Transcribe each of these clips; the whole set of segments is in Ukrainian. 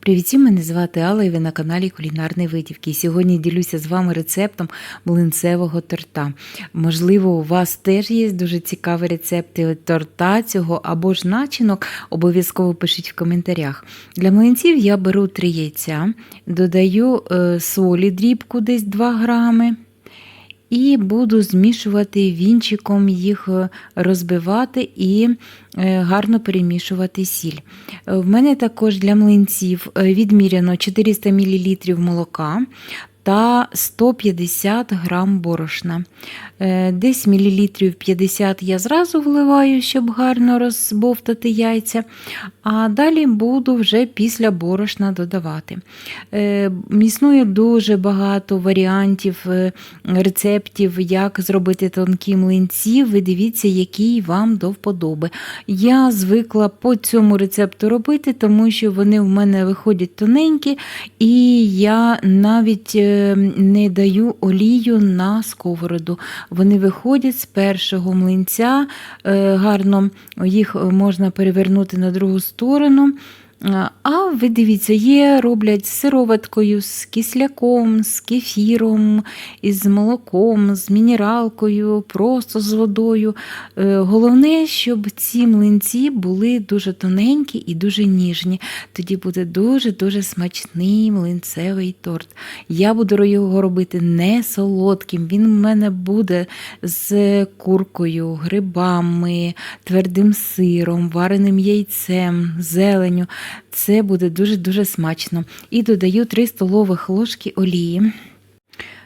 Привіт, мене звати Алла і ви на каналі Кулінарної Витівки. Сьогодні ділюся з вами рецептом млинцевого торта. Можливо, у вас теж є дуже цікаві рецепти торта цього або ж начинок. Обов'язково пишіть в коментарях. Для млинців я беру 3 яйця, додаю е, солі дрібку десь 2 грами. І буду змішувати вінчиком їх е, розбивати і е, гарно перемішувати сіль. Е, В мене також для млинців відміряно 400 мл молока та 150 грам борошна. Е, Десь мілілітрів 50 я зразу вливаю, щоб гарно розбовтати яйця, а далі буду вже після борошна додавати. Е, Існує дуже багато варіантів, е, рецептів, як зробити тонкі млинці. Ви дивіться, який вам до вподоби. Я звикла по цьому рецепту робити, тому що вони в мене виходять тоненькі, і я навіть не даю олію на сковороду. Вони виходять з першого млинця, е, гарно їх можна перевернути на другу сторону. А ви дивіться, є, роблять з сироваткою, з кисляком, з кефіром, із молоком, з мінералкою, просто з водою. Е, Головне, щоб ці млинці були дуже тоненькі і дуже ніжні. Тоді буде дуже-дуже смачний млинцевий торт. Я буду його робити не солодким. Він у мене буде з куркою, грибами, твердим сиром, вареним яйцем, зеленю. Це буде дуже-дуже смачно. І додаю 3 столових ложки олії.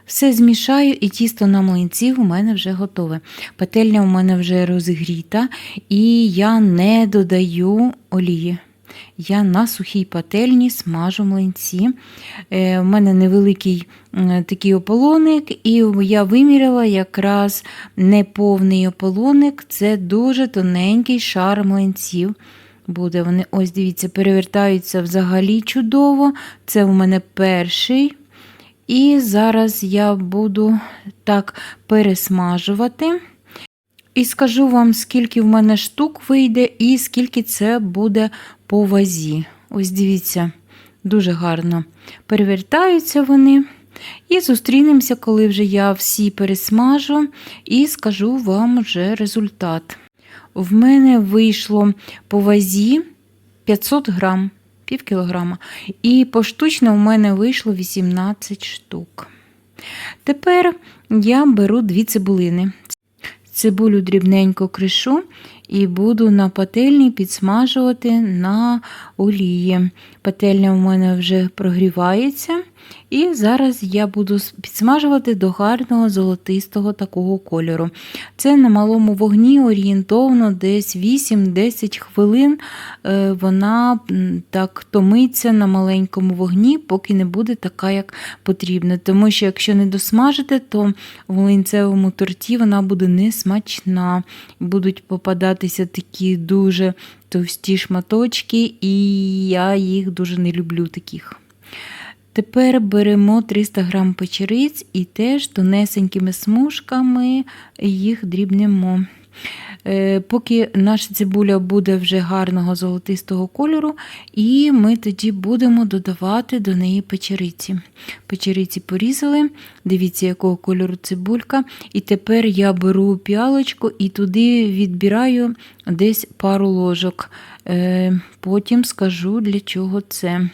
Все змішаю, і тісто на млинців у мене вже готове. Пательня у мене вже розігріта, і я не додаю олії. Я на сухій пательні смажу млинці. Е, У мене невеликий такий ополоник, і я виміряла якраз неповний ополоник це дуже тоненький шар млинців. Буде вони, ось дивіться, перевертаються взагалі чудово. Це у мене перший. І зараз я буду так пересмажувати. І скажу вам, скільки в мене штук вийде, і скільки це буде по вазі. Ось дивіться, дуже гарно перевертаються вони. І зустрінемося, коли вже я всі пересмажу, і скажу вам вже результат. В мене вийшло по вазі 500 грам, пів кілограма. І поштучно в мене вийшло 18 штук. Тепер я беру дві цибулини. Цибулю дрібненько кришу і буду на пательні підсмажувати на олії. Пательня у мене вже прогрівається, і зараз я буду підсмажувати до гарного золотистого такого кольору. Це на малому вогні орієнтовно десь 8-10 хвилин е, вона так томиться на маленькому вогні, поки не буде така, як потрібно. Тому що, якщо не досмажите, то в млинцевому торті вона буде несмачна. Будуть попадатися такі дуже товсті шматочки, і я їх дуже не люблю таких. Тепер беремо 300 г печериць і теж тонесенькими смужками їх дрібнемо. Е, Поки наша цибуля буде вже гарного золотистого кольору, і ми тоді будемо додавати до неї печериці. Печериці порізали, дивіться, якого кольору цибулька. І тепер я беру піалочку і туди відбираю десь пару ложок. Е, Потім скажу, для чого це.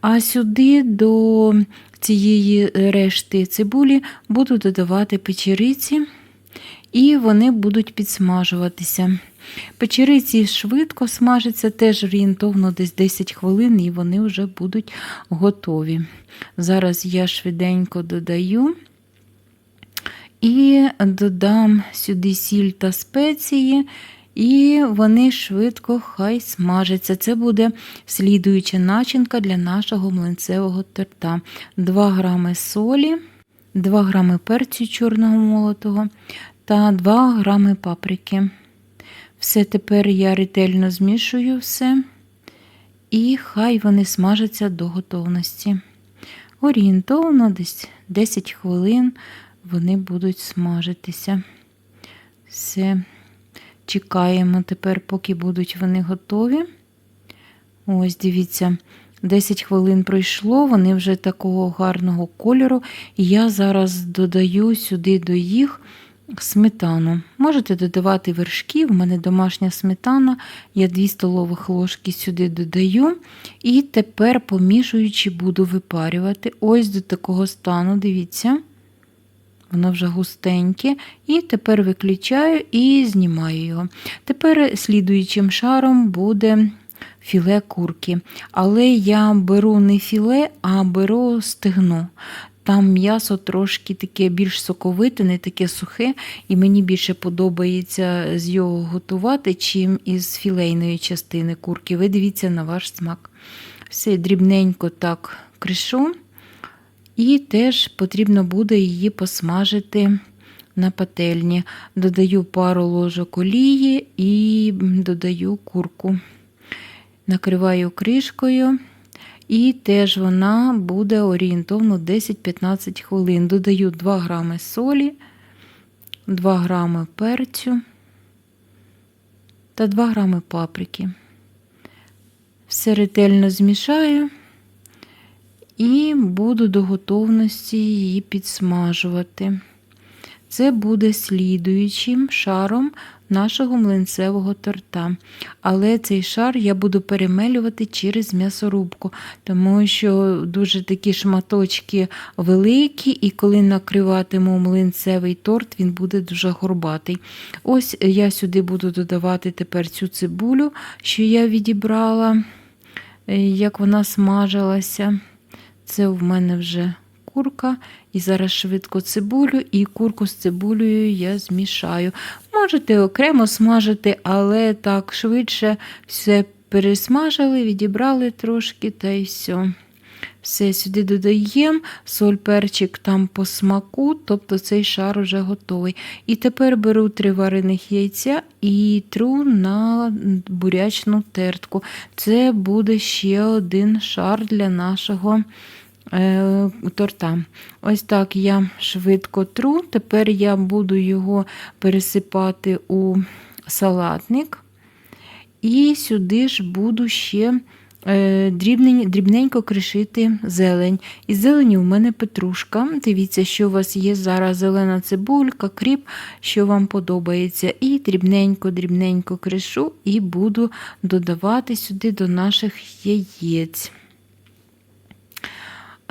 А сюди до цієї решти цибулі буду додавати печериці і вони будуть підсмажуватися. Печериці швидко смажаться, теж орієнтовно десь 10 хвилин, і вони вже будуть готові. Зараз я швиденько додаю і додам сюди сіль та спеції, і вони швидко хай смажаться. Це буде слідуюча начинка для нашого млинцевого торта. 2 грами солі, 2 грами перцю чорного молотого та 2 грами паприки. Все тепер я ретельно змішую все, і хай вони смажаться до готовності. Орієнтовно десь 10 хвилин вони будуть смажитися. Все, чекаємо тепер, поки будуть вони готові. Ось, дивіться, 10 хвилин пройшло, вони вже такого гарного кольору. І я зараз додаю сюди до їх сметану. Можете додавати вершки, в мене домашня сметана, я 2 столових ложки сюди додаю. І тепер, помішуючи, буду випарювати. Ось до такого стану, дивіться. Воно вже густеньке. І тепер виключаю і знімаю його. Тепер слідуючим шаром буде філе курки. Але я беру не філе, а беру стегно. Там м'ясо трошки таке більш соковите, не таке сухе, і мені більше подобається з його готувати, чим із філейної частини курки. Ви дивіться на ваш смак. Все дрібненько так кришу. І теж потрібно буде її посмажити на пательні. Додаю пару ложок олії і додаю курку. Накриваю кришкою. І теж вона буде орієнтовно 10-15 хвилин. Додаю 2 грами солі, 2 грами перцю та 2 грами паприки. Все ретельно змішаю і буду до готовності її підсмажувати. Це буде слідуючим шаром нашого млинцевого торта. Але цей шар я буду перемелювати через м'ясорубку, тому що дуже такі шматочки великі, і коли накриватиму млинцевий торт, він буде дуже горбатий. Ось я сюди буду додавати тепер цю цибулю, що я відібрала, як вона смажилася. Це в мене вже курка. І зараз швидко цибулю, і курку з цибулею я змішаю. Можете окремо смажити, але так швидше все пересмажили, відібрали трошки та й все. Все сюди додаємо, соль, перчик там по смаку, тобто цей шар вже готовий. І тепер беру три варених яйця і тру на бурячну тертку. Це буде ще один шар для нашого торта. Ось так я швидко тру. Тепер я буду його пересипати у салатник. І сюди ж буду ще е, дрібненько кришити зелень. Із зелені у мене петрушка. Дивіться, що у вас є зараз зелена цибулька, кріп, що вам подобається. І дрібненько-дрібненько кришу і буду додавати сюди до наших яєць.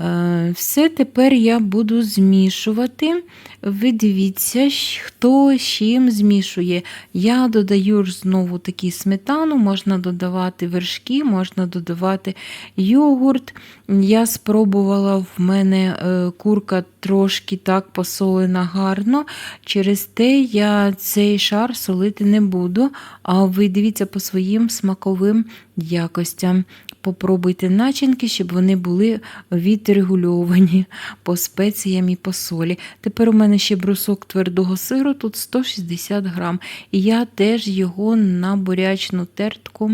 Е, все тепер я буду змішувати. Ви дивіться, хто з чим змішує. Я додаю знову такі сметану, можна додавати вершки, можна додавати йогурт. Я спробувала в мене е, курка трошки так посолена гарно. Через те я цей шар солити не буду, а ви дивіться по своїм смаковим якостям попробуйте начинки, щоб вони були відрегульовані по спеціям і по солі. Тепер у мене ще брусок твердого сиру, тут 160 грам. І я теж його на бурячну тертку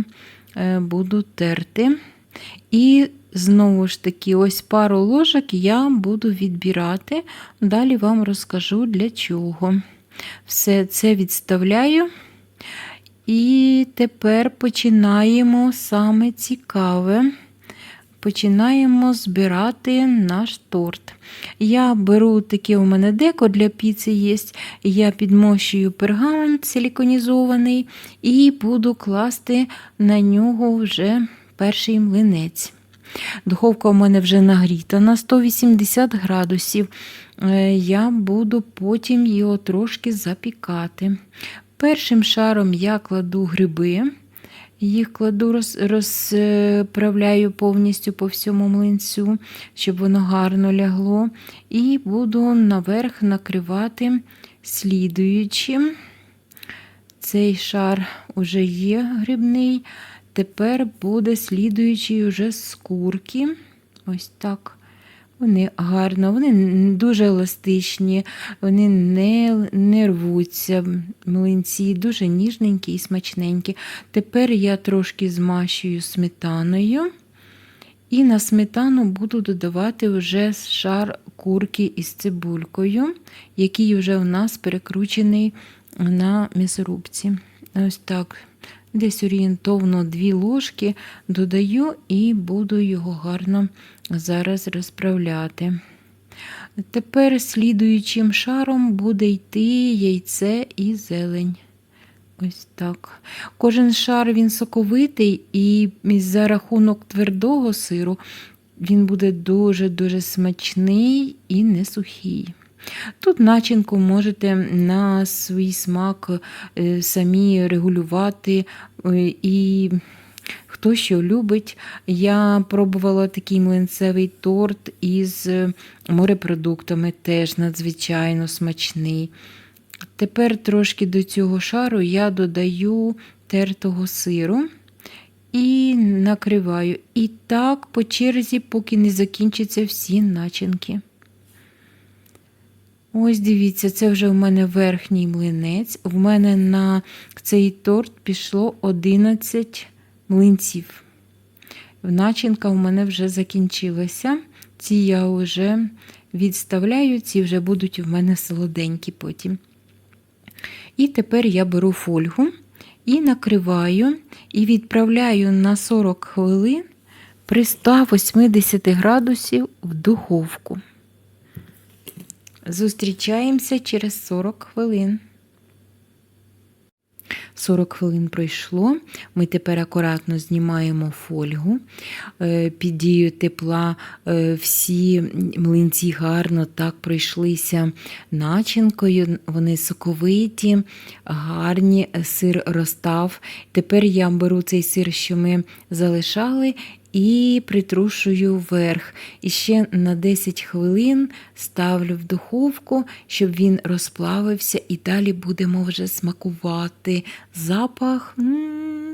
е, буду терти. І знову ж таки, ось пару ложок я буду відбирати. Далі вам розкажу для чого. Все це відставляю. І тепер починаємо саме цікаве. Починаємо збирати наш торт. Я беру таке у мене деко для піци є. Я підмощую пергамент силіконізований і буду класти на нього вже перший млинець. Духовка у мене вже нагріта на 180 градусів. Е, я буду потім його трошки запікати. Першим шаром я кладу гриби, їх кладу, роз, розправляю повністю по всьому млинцю, щоб воно гарно лягло. І буду наверх накривати слідуючим. Цей шар уже є грибний. Тепер буде слідуючий уже з курки. Ось так. Вони гарно, вони дуже еластичні, вони не не рвуться, млинці, дуже ніжненькі і смачненькі. Тепер я трошки змащую сметаною. І на сметану буду додавати вже шар курки із цибулькою, який вже у нас перекручений на м'ясорубці. Ось так десь орієнтовно 2 ложки додаю і буду його гарно зараз розправляти. Тепер слідуючим шаром буде йти яйце і зелень. Ось так. Кожен шар він соковитий, і за рахунок твердого сиру він буде дуже-дуже смачний і не сухий. Тут начинку можете на свій смак е, самі регулювати е, і хто що любить. Я пробувала такий млинцевий торт із е, морепродуктами, теж надзвичайно смачний. Тепер трошки до цього шару я додаю тертого сиру і накриваю. І так по черзі, поки не закінчаться всі начинки. Ось дивіться, це вже в мене верхній млинець. В мене на цей торт пішло 11 млинців. Начинка в мене вже закінчилася. Ці я вже відставляю, ці вже будуть в мене солоденькі потім. І тепер я беру фольгу і накриваю, і відправляю на 40 хвилин при 180 градусів в духовку. Зустрічаємося через 40 хвилин. 40 хвилин пройшло. Ми тепер акуратно знімаємо фольгу. Е, Під дією тепла е, всі млинці гарно так пройшлися начинкою. Вони соковиті, гарні, сир розстав. Тепер я беру цей сир, що ми залишали, і притрушую вверх. І ще на 10 хвилин ставлю в духовку, щоб він розплавився, і далі будемо вже смакувати. Запах. м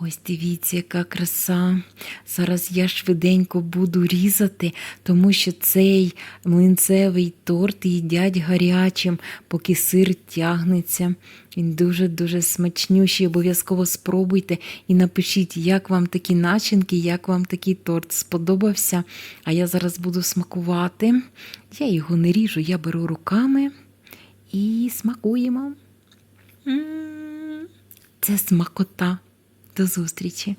Ось дивіться, яка краса. Зараз я швиденько буду різати, тому що цей млинцевий торт їдять гарячим, поки сир тягнеться. Він дуже-дуже смачнющий. Обов'язково спробуйте і напишіть, як вам такі начинки, як вам такий торт сподобався. А я зараз буду смакувати. Я його не ріжу, я беру руками і смакуємо. М, Це смакота. До зустрічі!